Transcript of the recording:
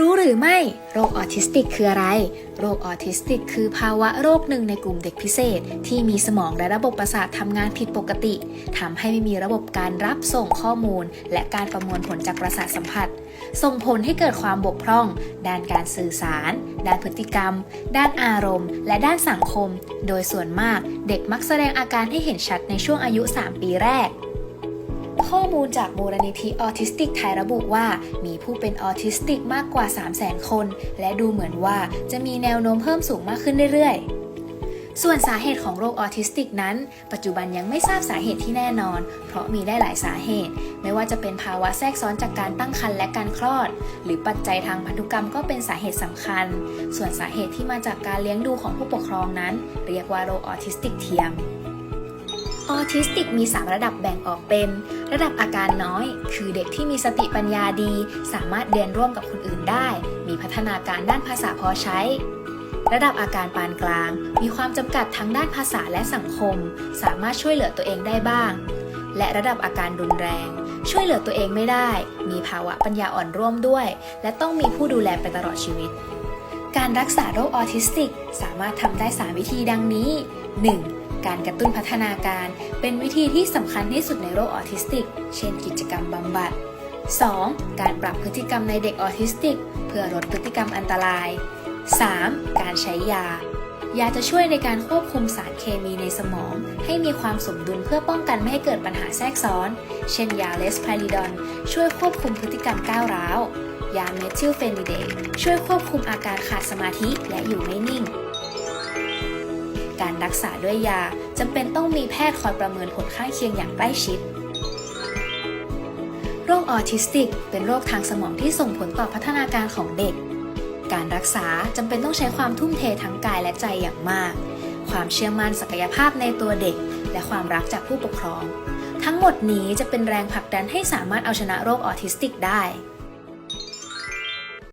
รู้หรือไม่โรคออทิสติกคืออะไร โรคออทิสติก คือภาวะโรคหนึ่งในกลุ่มเด็กพิเศษ ที่มีสมองและระบบประสาททำงานผิดปกติทำให้ไม่มีระบบการรับส่งข้อมูล และการประมวลผลจากประสาทสัมผัส ส่งผลให้เกิดความบกพร่อง ด้านการสื่อสาร ด้านพฤติกรรม ด้านอารมณ์ และด้านสังคม โดยส่วนมากเด็กมักแสดงอาการให้เห็นชัดในช่วงอายุ 3 ปีแรก ข้อมูลจากมูลนิธิออทิสติกไทยระบุว่า มีผู้เป็นออทิสติกมากกว่า 300,000 คน และดูเหมือนว่าจะมีแนวโน้มเพิ่มสูงมากขึ้นเรื่อยๆส่วนสาเหตุของโรคออทิสติกนั้น ปัจจุบันยังไม่ทราบสาเหตุที่แน่นอน เพราะมีได้หลายสาเหตุ ไม่ว่าจะเป็นภาวะแทรกซ้อนจากการตั้งครรภ์และการคลอด หรือปัจจัยทางพันธุกรรมก็เป็นสาเหตุสำคัญ ส่วนสาเหตุที่มาจากการเลี้ยงดูของผู้ปกครองนั้น เรียกว่าโรคออทิสติกเทียม ออทิสติกมี 3 ระดับแบ่งออกเป็น ระดับอาการน้อย คือเด็กที่มีสติปัญญาดี สามารถเรียนร่วมกับคนอื่นได้ มีพัฒนาการด้านภาษาพอใช้ ระดับอาการปานกลาง มีความจำกัดทั้งด้านภาษาและสังคม สามารถช่วยเหลือตัวเองได้บ้าง และระดับอาการรุนแรง ช่วยเหลือตัวเองไม่ได้ มีภาวะปัญญาอ่อนร่วมด้วย และต้องมีผู้ดูแลไปตลอดชีวิต การรักษาโรคออทิสติก สามารถทำได้ 3 วิธีดังนี้ 1. การกระตุ้นพัฒนาการ เป็นวิธีที่สำคัญที่สุดในโรคออทิสติก เช่นกิจกรรมบำบัด 2. การปรับพฤติกรรมในเด็กออทิสติก เพื่อลดพฤติกรรมอันตราย 3. การใช้ยา ยาจะช่วยในการควบคุมสารเคมีในสมอง ให้มีความสมดุลเพื่อป้องกันไม่ให้เกิดปัญหาแทรกซ้อน เช่นยาเลสไพริดอนช่วยควบคุมพฤติกรรมก้าวร้าว ยาเมทิลเฟนิเดตช่วยควบคุมอาการขาดสมาธิและอยู่ไม่นิ่ง การรักษาด้วยยาจำเป็นต้องมีแพทย์คอยประเมินผลข้างเคียงอย่างใกล้ชิด โรคออทิสติก เป็นโรคทางสมองที่ส่งผลต่อพัฒนาการของเด็ก การรักษาจำเป็นต้องใช้ความทุ่มเททั้งกายและใจอย่างมาก ความเชื่อมั่นศักยภาพในตัวเด็ก และความรักจากผู้ปกครองทั้งหมดนี้จะเป็นแรงผลักดันให้สามารถเอาชนะโรคออทิสติกได้